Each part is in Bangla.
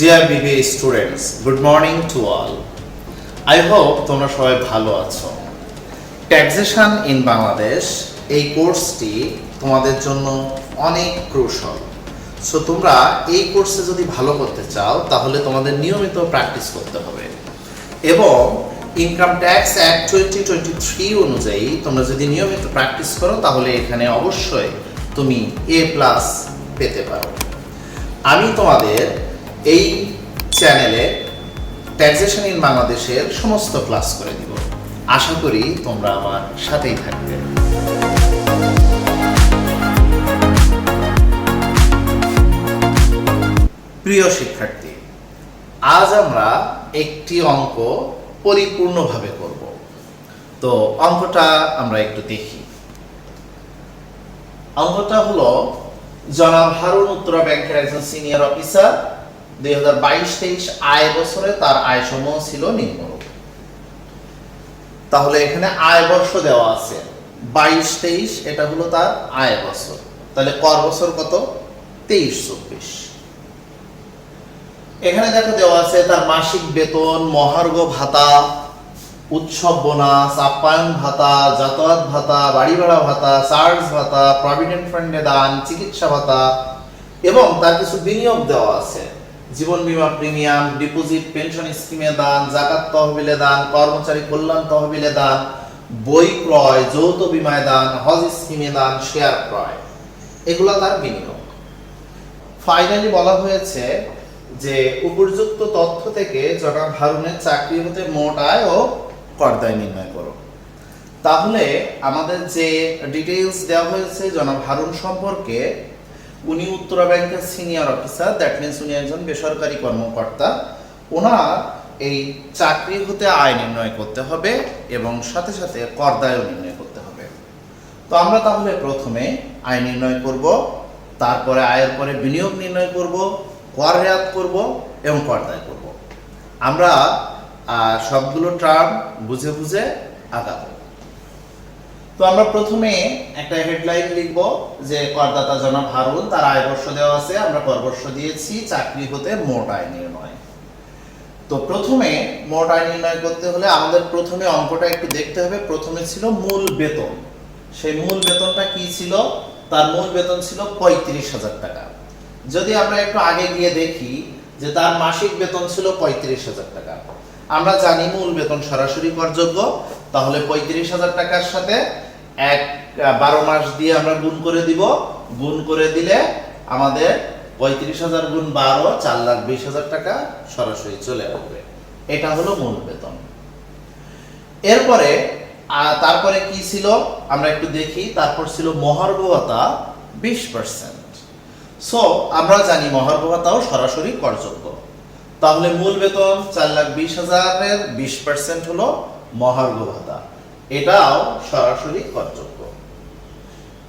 Dear BB students good morning to all I hope তোমরা সবাই ভালো আছো। ট্যাক্সেশন ইন বাংলাদেশ এই কোর্সটি তোমাদের জন্য অনেক ক্রুশল সো তোমরা এই কোর্সে যদি ভালো করতে চাও, তাহলে তোমাদের নিয়মিত প্র্যাকটিস করতে হবে। এবং income tax act twenty twenty three অনুযায়ী তোমরা যদি নিয়মিত প্র্যাকটিস করো, তাহলে এখানে অবশ্যই তুমি এ প্লাস পেতে পারো। আমি তোমাদের এই চ্যানেলে ট্যাক্সেশন ইন বাংলাদেশের সমস্ত ক্লাস করে দিব। আশা করি তোমরা আমার সাথেই থাকবে। প্রিয় শিক্ষার্থী, আজ আমরা একটি অঙ্ক পরিপূর্ণভাবে করব। তো অঙ্কটা আমরা একটু দেখি। অঙ্কটা হলো, জনাব হারুন উত্তরা ব্যাংকের একজন সিনিয়র অফিসার আয় বছরে তার আয় সমূহ ছিল নিম্নরূপ। তাহলে এখানে আয় বর্ষ দেওয়া আছে। বাইশ তেইশ, এটা হলো তার আয় বছর। তাহলে কর বছর কত? তেইশ চব্বিশ। এখানে দেখো দেওয়া আছে তার মাসিক বেতন, মহার্ঘ ভাতা, উৎসব বোনাস, আপ্যায়ন ভাতা, যাতায়াত ভাতা, বাড়ি ভাড়া ভাতা, চার্জ ভাতা, প্রভিডেন্ট ফান্ডে দান, চিকিৎসা ভাতা, এবং তার কিছু বিনিয়োগ দেওয়া আছে। জীবন বীমা প্রিমিয়াম, ডিপোজিট, পেনশন স্কিমে দান, জাকাত তহবিলে দান, কর্মচারী কল্যাণ তহবিলে দান, বই ক্রয়, যৌথ বিমায় দান, হজ স্কিমে দান, শেয়ার ক্রয়। এগুলো তার বিনিয়োগ। ফাইনালি বলা হয়েছে যে উপযুক্ত তথ্য থেকে জনাব হারুনের চাকরি হতে মোট আয় ও করদায় নির্ণয় করো। তাহলে আমাদের যে ডিটেইলস দেওয়া হয়েছে জনাব হারুন সম্পর্কে উনি উত্তরা ব্যাংকের সিনিয়র অফিসার দ্যাট মিনস উনি একজন বেসরকারি কর্মকর্তা। ওনার এই চাকরি হতে আয় নির্ণয় করতে হবে এবং সাথে সাথে করদায়ও নির্ণয় করতে হবে। তো আমরা তাহলে প্রথমে আয় নির্ণয় করব, তারপরে আয়ের পরে বিনিয়োগ নির্ণয় করব, কর রেয়াত করব এবং করদায় করব। আমরা সবগুলো টার্ম বুঝে বুঝে আগাবো। তো আমরা প্রথমে একটা হেডলাইন লিখব যে করদাতা জনাব হারুন, তার আয় বর্ষ দেওয়া আছে, আমরা করবর্ষ দিয়েছি, চাকরি হতে মোট আয় নির্ণয়। তো প্রথমে মোট আয় নির্ণয় করতে হলে আমাদের প্রথমে অঙ্কটা একটু দেখতে হবে। প্রথমে ছিল মূল বেতন। সেই মূল বেতনটা কি ছিল? তার মূল বেতন ছিল পঁয়ত্রিশ হাজার টাকা। যদি আমরা একটু আগে গিয়ে দেখি যে তার মাসিক বেতন ছিল পঁয়ত্রিশ হাজার টাকা। আমরা জানি মূল বেতন সরাসরি করযোগ্য। তাহলে পঁয়ত্রিশ হাজার টাকার সাথে এক বারো মাস দিয়ে আমরা গুণ করে দিব। গুণ করে দিলে আমাদের পঁয়ত্রিশ হাজার গুণ বারো, চার লাখ বিশ হাজার টাকা সরাসরি চলে আসবে। এটা হলো মূল বেতন। এরপরে তারপরে কি ছিল? আমরা একটু দেখি। তারপর ছিল মহার্ঘ ভাতা বিশ পার্সেন্ট সো আমরা জানি মহার্ঘ ভাতাও সরাসরি করযোগ্য। তাহলে মূল বেতন চার লাখ বিশ হাজারের বিশ পার্সেন্ট হলো মহার্ঘ ভাতা এটাও সরাসরি করযোগ্য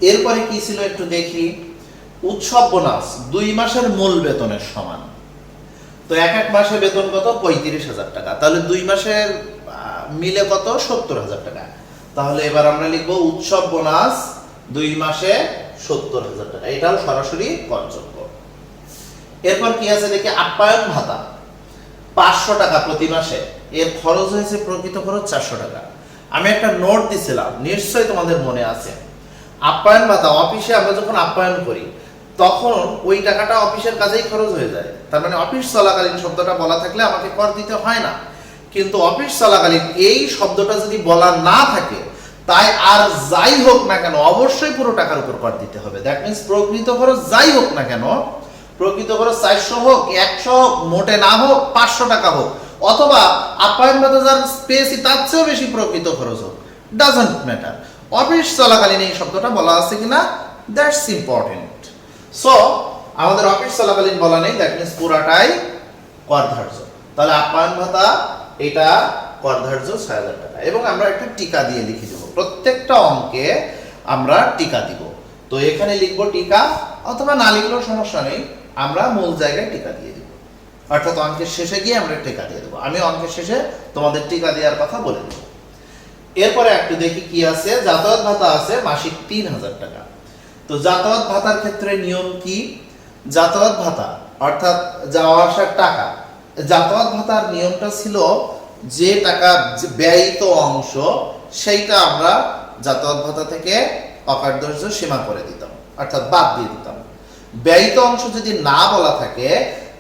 এরপরে কি ছিল একটু দেখি? উৎসব বোনাস, দুই মাসের মূল বেতনের সমান। তো এক এক মাসে বেতন কত? পঁয়ত্রিশ হাজার টাকা। তাহলে দুই মাসের মিলে কত? সত্তর হাজার টাকা। তাহলে এবার আমরা লিখব উৎসব বোনাস দুই মাসে সত্তর হাজার টাকা। এটাও সরাসরি করযোগ্য এরপর কি আছে দেখি? আপ্যায়ন ভাতা। পাঁচশো টাকা প্রতি মাসে। এর খরচ হয়েছে প্রকৃত খরচ চারশো টাকা। আমি একটা নোট দিছিলাম, নিশ্চয়ই তোমাদের মনে আছে। আপ্যায়ন বা ভাতা, অফিসে আমরা যখন আপ্যায়ন করি, তখন ওই টাকাটা অফিসের কাজেই খরচ হয়ে যায়। তার মানে অফিস চলাকালীন শব্দটা বলা থাকলে আমাকে কর দিতে হয় না। কিন্তু অফিস চলাকালীন এই শব্দটা যদি বলা না থাকে, তাই আর যাই হোক না কেন, অবশ্যই পুরো টাকার উপর কর দিতে হবে। দ্যাট মিনস প্রকৃত খরচ যাই হোক না কেন, প্রকৃত খরচ চারশো হোক, একশো হোক, মোটে না হোক, পাঁচশো টাকা হোক অথবা আপ্যায়ন ভাতা যার পেয়েছি, তার চেয়েও বেশি প্রকৃত খরচ হোক। ডাজন্ট ম্যাটার অফিস চলাকালীন এই শব্দটা বলা আছে কিনা? দ্যাটস ইম্পর্টেন্ট সো আমাদের অফিস চলাকালীন বলা নেই দ্যাট মিনস পুরাটাই কর ধার্য তাহলে আপ্যায়ন ভাতা, এটা কর ধার্য ছয় হাজার টাকা। এবং আমরা একটা টিকা দিয়ে লিখে দেবো। প্রত্যেকটা অঙ্কে আমরা টিকা দিব। তো এখানে লিখব টিকা, অথবা না লিখলেও সমস্যা নেই, আমরা মূল জায়গায় টিকা দিয়ে দিব অর্থাৎ অঙ্কের শেষে গিয়ে আমরা টিকা দিয়ে দেবো। আমি অঙ্কের শেষে তোমাদের টিকা দেওয়ার কথা বলে দেবো। এরপরে একটু দেখি কি আছে। যাতায়াত ভাতা আছে মাসিক তিন হাজার টাকা। তো যাতায়াত ভাতার ক্ষেত্রে নিয়ম কি? যাতায়াত ভাতা, অর্থাৎ যাওয়া আসার টাকা। যাতায়াত ভাতার নিয়মটা ছিল যে টাকা ব্যয়িত অংশ, সেইটা আমরা যাতায়াত ভাতা থেকে অকার্যর্য সীমা করে দিতাম, অর্থাৎ বাদ দিয়ে দিতাম। ব্যয়িত অংশ যদি না বলা থাকে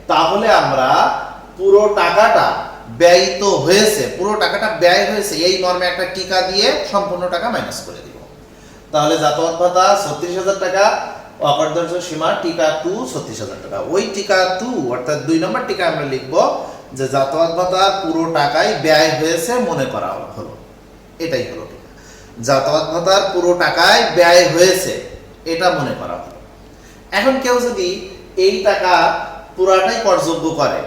তাহলে আমরা পুরো টাকাটা ব্যয়িত হয়েছে, পুরো টাকাটা ব্যয় হয়েছে, এই মর্মে একটা টিকা দিয়ে সম্পূর্ণ টাকা মাইনাস করে দিব। তাহলে যাতায়াত ভাতা ছত্রিশ হাজার টাকা অকার্যর্য সীমা টিকা টু ছত্রিশ হাজার টাকা। ওই টিকা টু, অর্থাৎ দুই নম্বর টিকা আমরা লিখব যে যাতায়াত ভাতার পুরো টাকাই ব্যয় হয়েছে মনে করা হলো। এটাই হলো টিকা। যাতায়াত ভাতার পুরো টাকায় ব্যয় হয়েছে, এটা মনে করা হলো। এখন কেউ যদি এই টাকা পুরাটাই করযোগ্য করে।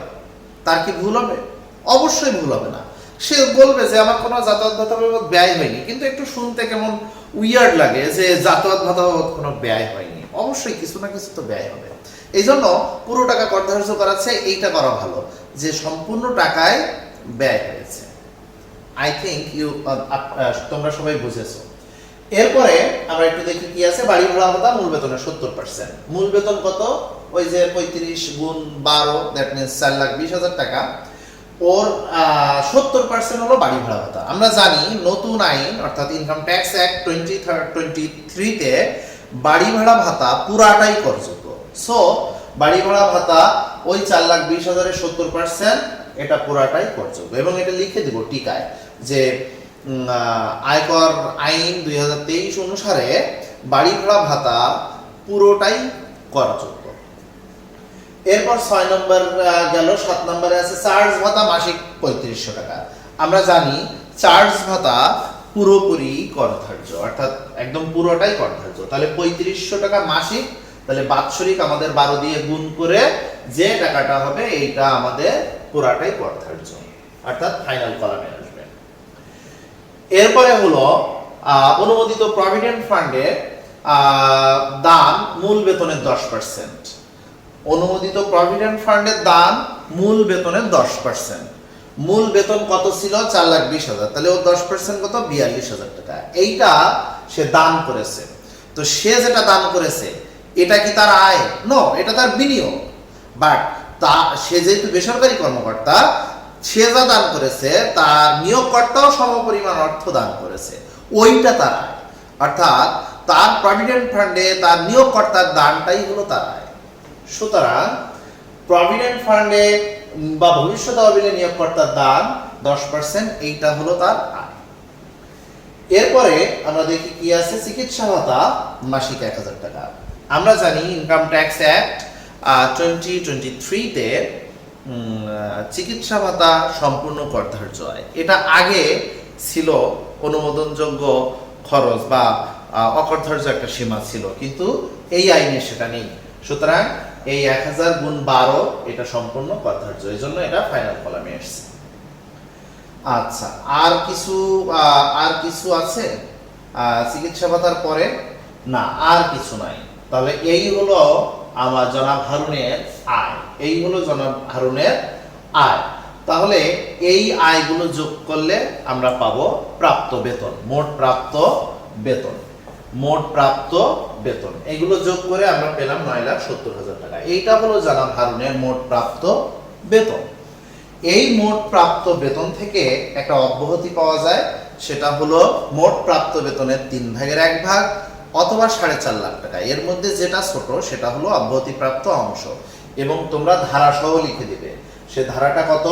তার কি ভুল হবে? অবশ্যই ভুল হবে না। সে বলবে যে আমার কোনো যাতায়াত ভাতা বাবদ ব্যয় হয়নি, কিন্তু একটু শুনতে কেমন উইয়ার্ড লাগে যে যাতায়াত ভাতা বাবদ কোনো ব্যয় হয়নি। অবশ্যই কিছু না কিছু তো ব্যয় হবে। এই জন্য পুরো টাকা কর ধার্য করাচ্ছে, এইটা করা ভালো, যে সম্পূর্ণ টাকায় ব্যয় হয়েছে। আই থিঙ্ক ইউ তোমরা সবাই বুঝেছ। এরপরে আমরা একটু দেখি কি আছে। বাড়ি ভাড়া ভাতা মূল বেতনের সত্তর পার্সেন্ট মূল বেতন কত? ওই যে পঁয়ত্রিশ গুণ বারো দ্যাট মিনস চার লাখ বিশ হাজার টাকা, ওর সত্তর পার্সেন্ট হলো বাড়ি ভাড়া ভাতা। আমরা জানি নতুন আইন, অর্থাৎ income tax act twenty twenty থ্রিতে বাড়ি ভাড়া ভাতা পুরাটাই করযোগ্য। সো বাড়ি ভাড়া ভাতা ওই চার লাখ বিশ হাজারের সত্তর পার্সেন্ট এটা পুরাটাই করযোগ্য। এবং এটা লিখে দিব টিকায় যে আয়কর আইন দুই হাজার তেইশ অনুসারে বাড়ি ভাড়া ভাতা পুরোটাই করযোগ্য। এরপর ছয় নম্বর গেল, সাত নম্বরে আছে চার্জ ভাতা মাসিক পঁয়ত্রিশশো টাকা। আমরা জানি চার্জ ভাতা পুরোপুরি করধার্য, অর্থাৎ একদম পুরোটাই করধার্য। তাহলে পঁয়ত্রিশশো টাকা মাসিক, তাহলে বাৎসরিক আমাদের বারো দিয়ে গুণ করে যে টাকাটা হবে, এইটা আমাদের পুরাটাই করধার্য। অর্থাৎ ফাইনাল কলামে আসবে। এরপরে হলো অনুমোদিত প্রভিডেন্ট ফান্ডে দান মূল বেতনের দশ পার্সেন্ট অনুমোদিত প্রভিডেন্ট ফান্ডের দান মূল বেতনের দশ পার্সেন্ট মূল বেতন কত ছিল? চার লাখ বিশ হাজার। তাহলে ও দশ পার্সেন্ট কত? বিয়াল্লিশ হাজার টাকা। এইটা সে দান করেছে। তো সে যেটা দান করেছে, এটা কি তার আয়? নো এটা তার বিনিয়োগ। বাট তা, সে যেহেতু বেসরকারি কর্মকর্তা, সে যা দান করেছে, তার নিয়োগকর্তাও সমপরিমাণ অর্থ দান করেছে। ওইটা তার আয়। অর্থাৎ তার প্রভিডেন্ট ফান্ডে তার নিয়োগকর্তার দানটাই হলো তার আয়। সুতরাং প্রভিডেন্ট ফান্ডে বা ভবিষ্যৎ তহবিলে নিয়োগকর্তার দান দশ পার্সেন্ট এইটা হলো তার আয়। এরপরে আমরা দেখি কি আছে, চিকিৎসা ভাতা মাসিক এক হাজার টাকা। আমরা জানি income tax act twenty twenty থ্রিতে চিকিৎসা ভাতা সম্পূর্ণ করধার্য হয় এটা আগে ছিল অনুমোদনযোগ্য খরচ বা অকরধার্য একটা সীমা ছিল, কিন্তু এই আইনে সেটা নেই। সুতরাং এই এক হাজার গুণ বারো এটা সম্পূর্ণ করধার্য এই জন্য এটা ফাইনাল কলামে এসছে। আচ্ছা আর কিছু আর কিছু আছে? চিকিৎসা ভাতার পরে? না, আর কিছু নাই। তাহলে এই হলো আমার জনাব হারুনের আয়। এই হলো জনাব হারুনের আয়। তাহলে এই আয়গুলো যোগ করলে আমরা পাবো প্রাপ্ত বেতন, মোট প্রাপ্ত বেতন। মোট প্রাপ্ত বেতন। এগুলো যোগ করে আমরা পেলাম নয় লাখ সত্তর হাজার টাকা। এইটা হলো জনাব হারুনের মোট প্রাপ্ত বেতন। এই মোট প্রাপ্ত বেতন থেকে একটা অব্যাহতি পাওয়া যায়। সেটা হলো মোট প্রাপ্ত বেতনের তিন ভাগের এক ভাগ অথবা সাড়ে চার লাখ টাকা। এর মধ্যে যেটা ছোট, সেটা হলো অব্যাহতি প্রাপ্ত অংশ। এবং তোমরা ধারা সহ লিখে দিবে। সে ধারাটা কত?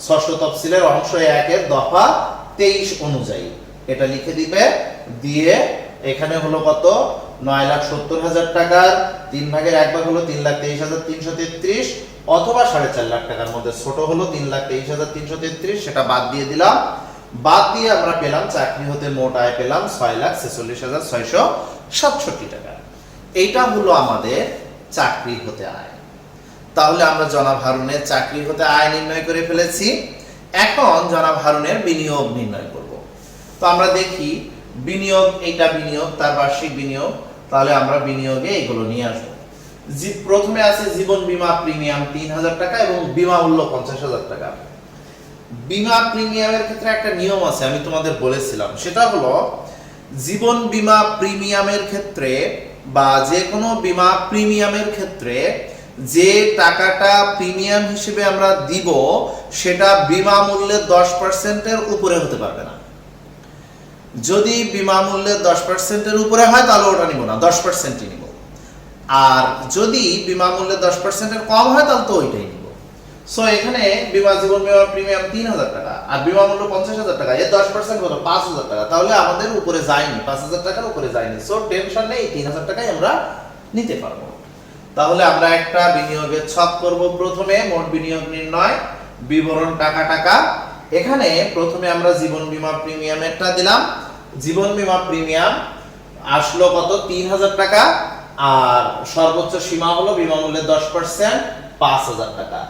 ষষ্ঠ তফসিলের অংশ একের দফা তেইশ অনুযায়ী। এটা লিখে দিবে, দিয়ে এখানে হলো কত? নয় লাখ সত্তর হাজার টাকার, তিন ভাগের এক ভাগ হলো তিন লাখ তেইশ হাজার তিনশো তেত্রিশ, অথবা সাড়ে চার লাখ টাকার মধ্যে ছোট হলো তিন লাখ তেইশ হাজার তিনশো তেত্রিশ, সেটা বাদ দিয়ে দিলাম। বাদ দিয়ে আমরা পেলাম চাকরি হতে মোট আয় পেলাম ছয় লাখ ছেচল্লিশ হাজার ছয়শো সাতষট্টি টাকা। এইটা হলো আমাদের চাকরি হতে আয়। তাহলে আমরা জনাব হারুনের চাকরি হতে আয় নির্ণয় করে ফেলেছি। এখন জনাব হারুনের বিনিয়োগ নির্ণয় করব। তো আমরা দেখি বিনিয়োগ, এইটা বিনিয়োগ, তার বার্ষিক বিনিয়োগ, তাহলে আমরা বিনিয়োগে এগুলো নিয়ে আসব। প্রথমে আছে জীবন বিমা প্রিমিয়াম তিন হাজার টাকা এবং বীমা মূল্য পঞ্চাশ হাজার টাকা। বিমা প্রিমিয়ামের ক্ষেত্রে একটা নিয়ম আছে, আমি তোমাদের বলেছিলাম। সেটা হলো, জীবন বিমা প্রিমিয়ামের ক্ষেত্রে বা যে কোনো বীমা প্রিমিয়ামের ক্ষেত্রে যে টাকাটা প্রিমিয়াম হিসেবে আমরা দিব, সেটা বিমা মূল্যের দশ পার্সেন্টের উপরে হতে পারবে না। যদি বিমা মূল্যের দশ পার্সেন্টের উপরে হয়, তাহলে ওটা নিব না, দশ পার্সেন্টই নিব। আর যদি বিমা মূল্যের দশ পার্সেন্টের কম হয়, তাহলে তো ওইটাই নিব। সো এখানে বিমা জীবন বিমা প্রিমিয়াম তিন হাজার টাকা, আর বিমা মূল্য পঞ্চাশ হাজার টাকা এর দশ পার্সেন্ট কত? পাঁচ হাজার টাকা। তাহলে আমাদের উপরে যায়নি, পাঁচ হাজার টাকার উপরে যায়নি। সো টেনশন নেই, তিন হাজার টাকাই আমরা নিতে পারব। তাহলে আমরা একটা বিনিয়োগের ছক করব প্রথমে, মোট বিনিয়োগ নির্ণয়, বিবরণ টাকা টাকা এখানে প্রথমে আমরা জীবন বীমা প্রিমিয়ামেরটা দিলাম। জীবন বীমা প্রিমিয়াম আসলো কত? তিন হাজার টাকা। আর সর্বোচ্চ সীমা হলো বিমা মূল্যের দশ পার্সেন্ট পাঁচ হাজার টাকা।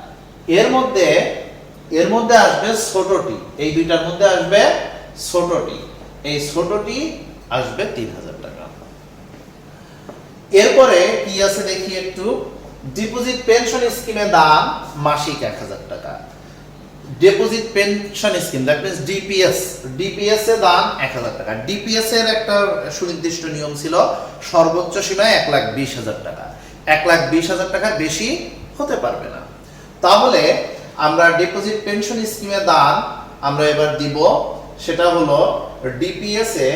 এর মধ্যে এর মধ্যে আসবে ছোটটি। এই দুইটার মধ্যে আসবে ছোটটি। এই ছোটটি আসবে তিন হাজার টাকা। এরপরে কি আছে দেখি একটু? ডিপোজিট পেনশন স্কিমে দাম মাসিক এক হাজার টাকা। Deposit pension scheme that means DPS DPS এর দাম এক হাজার টাকা। ডিপিএস এর একটা সুনির্দিষ্ট নিয়ম ছিল, সর্বোচ্চ সীমা এক লাখ বিশ হাজার টাকা। এক লাখ বিশ হাজার টাকার বেশি হতে পারবে না। তাহলে আমরা ডিপোজিট পেনশন স্কিমের দাম আমরা এবার দিব, সেটা হলো ডিপিএস এ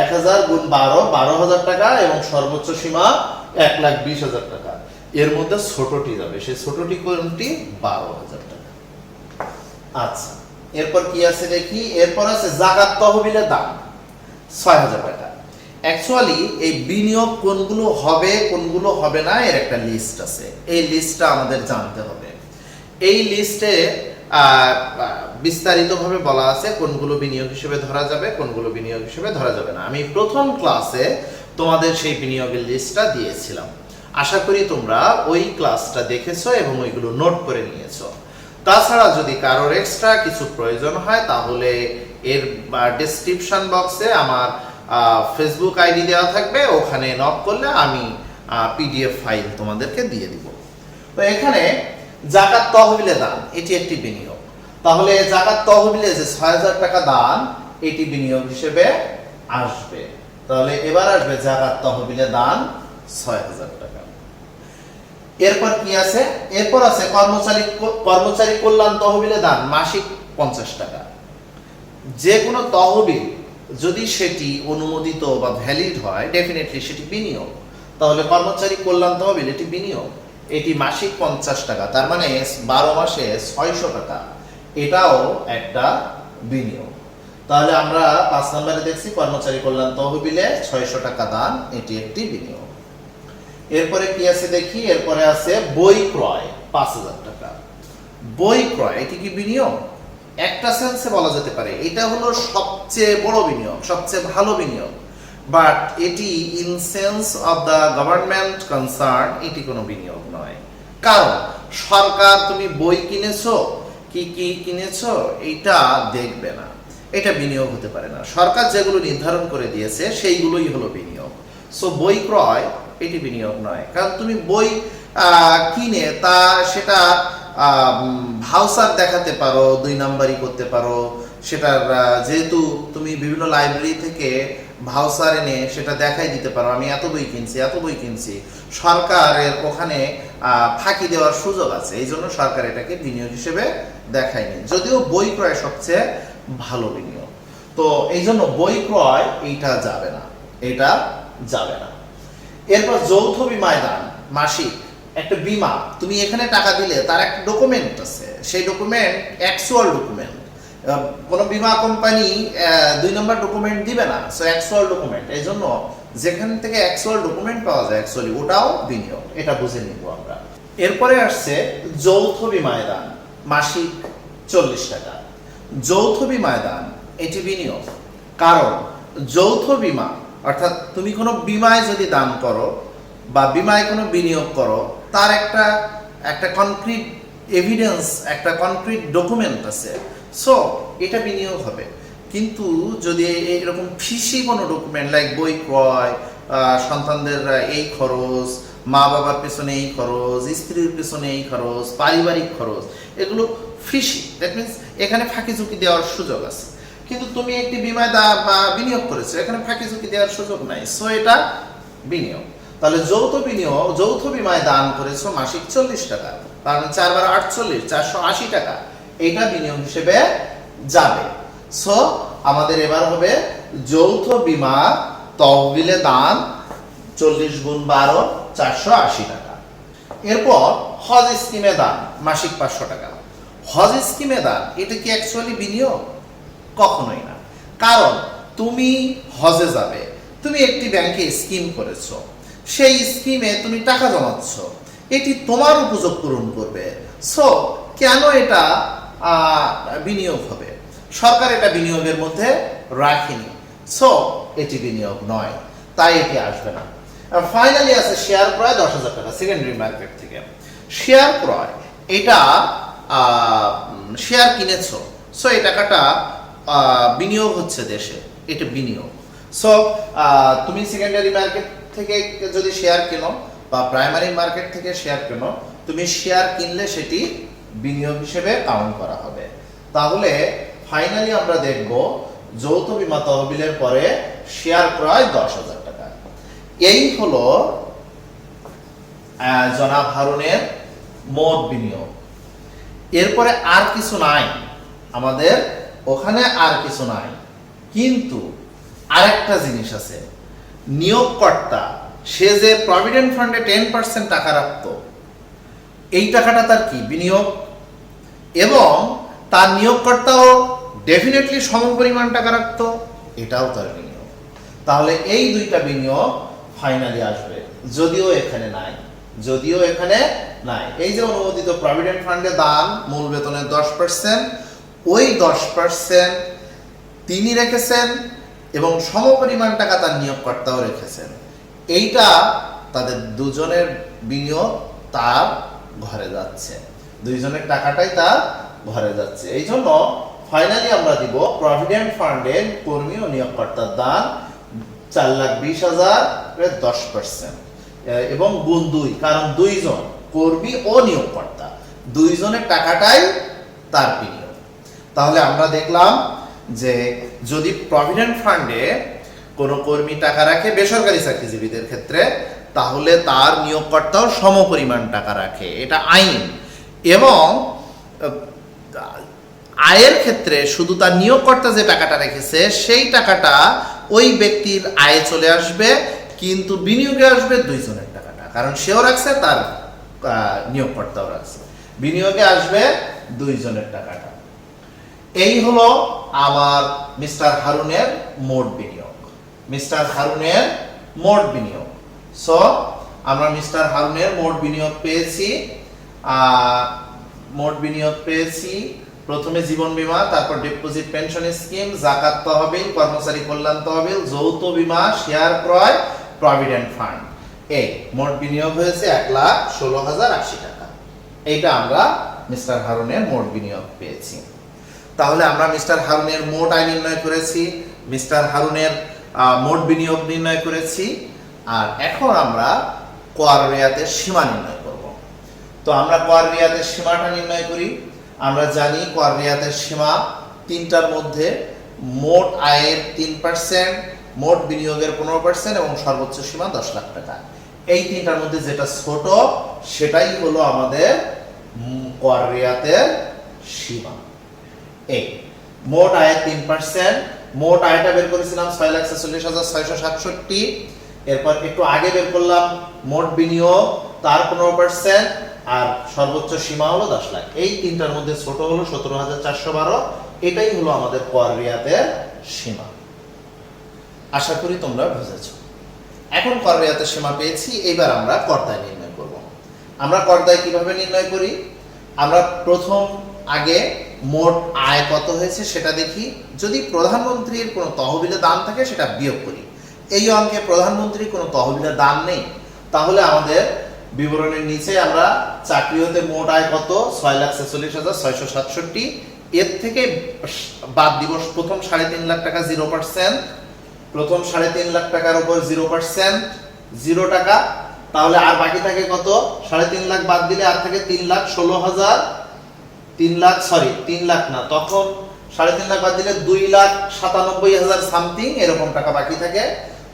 এক হাজার গুণ বারো বারো হাজার টাকা এবং সর্বোচ্চ সীমা এক লাখ বিশ হাজার টাকা। এর মধ্যে ছোটটি যাবে, সেই ছোটটি কোনটি? বারো হাজার আচ্ছা এরপর কি আছে দেখি? এরপর আছে জাকাত তহবিলের দাম, ছয় হাজার টাকা অ্যাকচুয়ালি এই বিনিয়োগ কোনগুলো হবে কোনগুলো হবে না, এর একটা লিস্ট আছে। এই লিস্টটা আমাদের জানতে হবে। এই লিস্টে বিস্তারিতভাবে বলা আছে কোনগুলো বিনিয়োগ হিসেবে ধরা যাবে, কোনগুলো বিনিয়োগ হিসেবে ধরা যাবে না। আমি প্রথম ক্লাসে তোমাদের সেই বিনিয়োগের লিস্টটা দিয়েছিলাম। আশা করি তোমরা ওই ক্লাসটা দেখেছ এবং ওইগুলো নোট করে নিয়েছো। তাছাড়া যদি কারোর এক্সট্রা কিছু প্রয়োজন হয়, তাহলে এর ডেসক্রিপশন বক্সে আমার ফেসবুক আইডি দেওয়া থাকবে। ওখানে নক করলে আমি পিডিএফ ফাইল তোমাদেরকে দিয়ে দিব। তো এখানে জাকাত তহবিলে দান, এটি একটি বিনিয়োগ। তাহলে জাকাত তহবিলে যে ছয় হাজার টাকা দান, এটি বিনিয়োগ হিসেবে আসবে। তাহলে এবার আসবে জাকাত তহবিলে দান ছয় হাজার টাকা। এরপর কি আছে? এরপর আছে কর্মচারী কর্মচারী কল্যাণ তহবিলে দান, মাসিক পঞ্চাশ টাকা। যে কোনো তহবিল যদি সেটি অনুমোদিত বা ভ্যালিড হয় ডেফিনেটলি সেটি বিনিয়োগ। তাহলে কর্মচারী কল্যাণ তহবিল, এটি বিনিয়োগ। এটি মাসিক পঞ্চাশ টাকা, তার মানে বারো মাসে ছয়শো টাকা। এটাও একটা বিনিয়োগ। তাহলে আমরা পাঁচ নম্বরে দেখছি কর্মচারী কল্যাণ তহবিলে ছয়শো টাকা দান, এটি একটি বিনিয়োগ। এরপরে কি আছে দেখি? এরপরে আছে বই ক্রয়, পাঁচ হাজার টাকা। বই ক্রয়, এটি কি বিনিয়োগ? একটা সেন্সে বলা যেতে পারে, এটা হলো সবচেয়ে বড় বিনিয়োগ, সবচেয়ে ভালো বিনিয়োগ। বাট এটি in sense of the government concern এটি কোনো বিনিয়োগ নয়। কারণ, সরকার তুমি বই কিনেছো, কি কি কিনেছো, এটা দেখবে না। এটা বিনিয়োগ হতে পারে না। সরকার যেগুলো নির্ধারণ করে দিয়েছে, সেইগুলোই হলো বিনিয়োগ। সো বই ক্রয় এটি বিনিয়োগ নয়। কারণ তুমি বই কিনে তা, সেটা ভাউসার দেখাতে পারো, দুই নাম্বারই করতে পারো। সেটার যেহেতু তুমি বিভিন্ন লাইব্রেরি থেকে ভাউসার এনে সেটা দেখাই দিতে পারো, আমি এত বই কিনছি, এত বই কিনছি। সরকারের ওখানে ফাঁকি দেওয়ার সুযোগ আছে, এই জন্য সরকার এটাকে বিনিয়োগ হিসেবে দেখায়নি। যদিও বই ক্রয় সবচেয়ে ভালো বিনিয়োগ। তো এই জন্য বই ক্রয়, এইটা যাবে না, এটা যাবে না। এরপর যৌথ বিমায় দান মাসিক, একটা বিমা। তুমি এখানে টাকা দিলে তার একটা ডকুমেন্ট আছে। সেই ডকুমেন্ট অ্যাকচুয়াল ডকুমেন্ট কোনো বিমা কোম্পানি দুই নম্বর ডকুমেন্ট দিবে না। সো অ্যাকচুয়াল ডকুমেন্ট এই জন্য যেখান থেকে অ্যাকচুয়াল ডকুমেন্ট পাওয়া যায় অ্যাকচুয়ালি ওটাও বিনিয়োগ। এটা বুঝে নিব আমরা। এরপরে আসছে যৌথ বিমায় দান মাসিক চল্লিশ টাকা। যৌথ বিমায় দান এটি বিনিয়োগ। কারণ যৌথ বিমা অর্থাৎ তুমি কোনো বিমায় যদি দান করো বা বিমায় কোনো বিনিয়োগ করো, তার একটা একটা কনক্রিট এভিডেন্স একটা কনক্রিট ডকুমেন্ট আছে। সো এটা বিনিয়োগ হবে। কিন্তু যদি এরকম ফিসি কোনো ডকুমেন্ট লাইক বই ক্রয় সন্তানদের এই খরচ, মা বাবার পেছনে এই খরচ, স্ত্রীর পেছনে এই খরচ, পারিবারিক খরচ, এগুলো ফিসি দ্যাট মিনস এখানে ফাঁকি ঝুঁকি দেওয়ার সুযোগ আছে। কিন্তু তুমি একটি বিমায় দা বা বিনিয়োগ করেছ। এখানে ফাঁকি ঝুঁকি দেওয়ার সুযোগ নাই। সো এটা বিনিয়োগ। তাহলে যৌথ বিনিয়োগ যৌথ বিমায় দান করেছ মাসিক চল্লিশ টাকা। তার মানে চারবার আটচল্লিশ, চারশো আশি টাকা। এটা বিনিয়োগ হিসেবে যাবে। সো আমাদের এবার হবে যৌথ বিমা তহবিলে দান চল্লিশ গুণ বারো, চারশো আশি টাকা। এরপর হজ স্কিমে দান মাসিক পাঁচশো টাকা। হজ স্কিমে দান, এটা কি অ্যাকচুয়ালি বিনিয়োগ? কখনোই না। কারণ তুমি হজে যাবে, তুমি একটি ব্যাংকে স্কিম করেছ, সেই স্কিমে তুমি টাকা জমাচ্ছ, এটি তোমার উপযোগ পূরণ করবে। সো কেন এটা বিনিয়োগ হবে? সরকার এটা বিনিয়োগের মধ্যে রাখেনি। সো এটি বিনিয়োগ নয়, তাই এটি আসবে না। ফাইনালি আছে শেয়ার ক্রয় দশ হাজার টাকা সেকেন্ডারি মার্কেট থেকে। শেয়ার ক্রয়, এটা শেয়ার কিনেছ সো এই টাকাটা বিনিয়োগ হচ্ছে দেশে। এটা বিনিয়োগ। সো তুমি সেকেন্ডারি মার্কেট থেকে যদি শেয়ার কেনো বা প্রাইমারি মার্কেট থেকে শেয়ার কেনো, তুমি শেয়ার কিনলে সেটি বিনিয়োগ হিসেবে কাউন্ট করা হবে। তাহলে ফাইনালি আমরা দেখব যৌথ বিমা তহবিলের পরে শেয়ার ক্রয় দশ হাজার টাকা। এই হলো জনাব হারুনের মোট বিনিয়োগ। এরপরে আর কিছু নাই আমাদের ওখানে আর কিছু নাই। কিন্তু আরেকটা জিনিস আছে। নিয়োগকর্তা, সে যে প্রভিডেন্ট ফান্ডে টেন পার্সেন্ট টাকা রাখতো, এই টাকাটা তার কি? বিনিয়োগ। এবং তার নিয়োগকর্তাও ডেফিনেটলি সম পরিমাণ টাকা রাখতো, এটাও তার বিনিয়োগ। তাহলে এই দুইটা বিনিয়োগ ফাইনালি আসবে। যদিও এখানে নাই, যদিও এখানে নাই। এই যে অনুমোদিত প্রভিডেন্ট ফান্ডে দান, মূল বেতনের দশ পার্সেন্ট ওই দশ পার্সেন্ট তিনি রেখেছেন এবং সমপরিমাণ টাকা তার নিয়োগকর্তাও রেখেছেন। এইটা তাদের দুজনের বিনিয়োগ তার ঘরে যাচ্ছে। দুইজনের টাকাটাই তার ঘরে যাচ্ছে। এই জন্য ফাইনালি আমরা দিব প্রভিডেন্ট ফান্ডের কর্মী ও নিয়োগকর্তার দান চার লাখ বিশ হাজার দশ পার্সেন্ট এবং গুণ দুই, কারণ দুইজন কর্মী ও নিয়োগকর্তা। দুইজনের টাকাটাই তার বিনিয়োগ। তাহলে আমরা দেখলাম যে যদি প্রভিডেন্ট ফান্ডে কোনো কর্মী টাকা রাখে বেসরকারি চাকরিজীবীদের ক্ষেত্রে, তাহলে তার নিয়োগকর্তাও সমপরিমাণ টাকা রাখে। এটা আইন। এবং আয়ের ক্ষেত্রে শুধু তার নিয়োগকর্তা যে টাকাটা রেখেছে, সেই টাকাটা ওই ব্যক্তির আয়ে চলে আসবে, কিন্তু বিনিয়োগে আসবে দুইজনের টাকাটা। কারণ সেও রাখছে, তার নিয়োগকর্তাও রাখছে। বিনিয়োগে আসবে দুইজনের টাকাটা। এই হলো আমার মিস্টার হারুনের মোট বিনিয়োগ। মিস্টার হারুনের মোট বিনিয়োগ। সো আমরা মিস্টার হারুনের মোট বিনিয়োগ পেয়েছি মোট বিনিয়োগ পেয়েছি প্রথমে জীবন বীমা, তারপর ডিপোজিট পেনশন স্কিম জাকাত তহবিল, কর্মচারী কল্যাণ তহবিল, যৌথ বীমা শেয়ার ক্রয় প্রভিডেন্ট ফান্ড এই মোট বিনিয়োগ হয়েছে এক লাখ ষোলো হাজার আশি টাকা। এইটা আমরা মিস্টার হারুনের মোট বিনিয়োগ পেয়েছি। তাহলে আমরা মিস্টার হারুনের মোট আয় নির্ণয় করেছি, মিস্টার হারুনের মোট বিনিয়োগ নির্ণয় করেছি, আর এখন আমরা কর রেয়াতের সীমা নির্ণয় করব। তো আমরা কর রেয়াতের সীমাটা নির্ণয় করি। আমরা জানি কর রেয়াতের সীমা তিনটার মধ্যে মোট আয়ের তিন পার্সেন্ট মোট বিনিয়োগের পনেরো পার্সেন্ট এবং সর্বোচ্চ সীমা দশ লাখ টাকা। এই তিনটার মধ্যে যেটা ছোট, সেটাই হলো আমাদের কর সীমা। এই মোট আয়ের তিন পার্সেন্ট মোট আয়টা বের করেছিলাম ছয় লাখ ছেচল্লিশ হাজার ছয়শো সাতষট্টি, এরপর একটু আগে বের করলাম মোট বিনিয়োগ, তার পনেরো পার্সেন্ট আর সর্বোচ্চ সীমা হলো দশ লাখ। এই তিনটার মধ্যে ছোট হলো সতেরো হাজার চারশো বারো, এটাই হলো আমাদের কর রিয়াতের সীমা। আশা করি তোমরা বুঝেছ। এখন কর রিয়াতের সীমা পেয়েছি এবার আমরা করদায় নির্ণয় করব। আমরা করদায় কীভাবে নির্ণয় করি? আমরা প্রথম আগে মোট আয় কত হয়েছে সেটা দেখি। যদি প্রধানমন্ত্রীর কোনো তহবিলে দান থাকে, সেটা বিয়োগ করি। এই অঙ্কে প্রধানমন্ত্রীর কোনো তহবিলে দান নেই, তাহলে আমাদের বিবরণের নিচে আমরা চাকরি হতে মোট আয় কত? ছয় লাখ ছেচল্লিশ হাজার ছয়শো সাতষট্টি। এর থেকে বাদ দিবস প্রথম সাড়ে তিন লাখ টাকা জিরো পার্সেন্ট। প্রথম সাড়ে তিন লাখ টাকার উপর জিরো পার্সেন্ট, জিরো টাকা। তাহলে আর বাকি থাকে কত? সাড়ে তিন লাখ বাদ দিলে আর থাকে তিন লাখ ষোলো হাজার। তিন লাখ সরি তিন লাখ না, তখন সাড়ে তিন লাখ বাদ দিলে দুই লাখ সাতানব্বই হাজার সামথিং এরকম টাকা বাকি থাকে।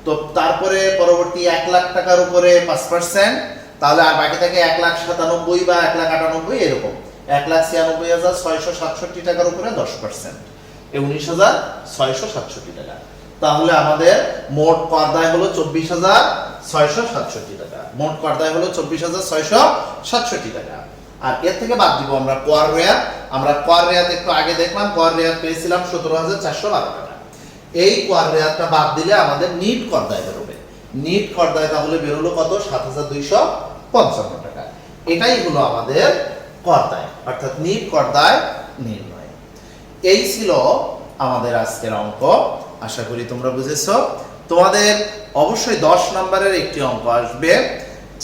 তো তারপরে পরবর্তী এক লাখ টাকার উপরে পাঁচ পার্সেন্ট তাহলে আর বাকি থাকে এক লাখ সাতানব্বই বা এক লাখ আটানব্বই এরকম। এক লাখ ছিয়ানব্বই হাজার ছয়শো সাতষট্টি টাকার উপরে দশ পার্সেন্ট উনিশ হাজার ছয়শো সাতষট্টি টাকা। তাহলে আমাদের মোট করদায় হলো চব্বিশ হাজার ছয়শো সাতষট্টি টাকা। মোট করদায় হলো চব্বিশ হাজার ছয়শো সাতষট্টি টাকা। আর এর থেকে বাদ দিব আমরা কর রেয়াত। আমরা কর রেয়ার একটু আগে দেখলাম কর রেয়াত পেয়েছিলাম সতেরো হাজার চারশো বারো টাকা। এই কর রেয়াতটা বাদ দিলে আমাদের নিট করদায় বেরোবে। নিট করদায় তাহলে বেরোলো কত? সাত হাজার দুইশো পঞ্চান্ন টাকা। এটাই হলো আমাদের করদায় অর্থাৎ নিট করদায় নির্ণয়। এই ছিল আমাদের আজকের অঙ্ক। আশা করি তোমরা বুঝেছ। তোমাদের অবশ্যই দশ নম্বরের একটি অঙ্ক আসবে।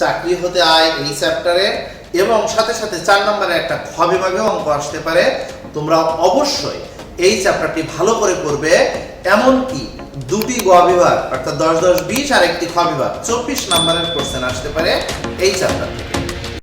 চাকরি হতে আয় এই চ্যাপ্টারে এবং সাথে সাথে চার নম্বরে একটা খ বিভাগে অঙ্ক আসতে পারে। তোমরা অবশ্যই এই চ্যাপ্টারটি ভালো করে করবে এমনকি দুটি গ বিভাগ, অর্থাৎ দশ দশ বিশ আর একটি খ বিভাগ চব্বিশ নম্বরের কোশ্চেন আসতে পারে এই চ্যাপ্টার থেকে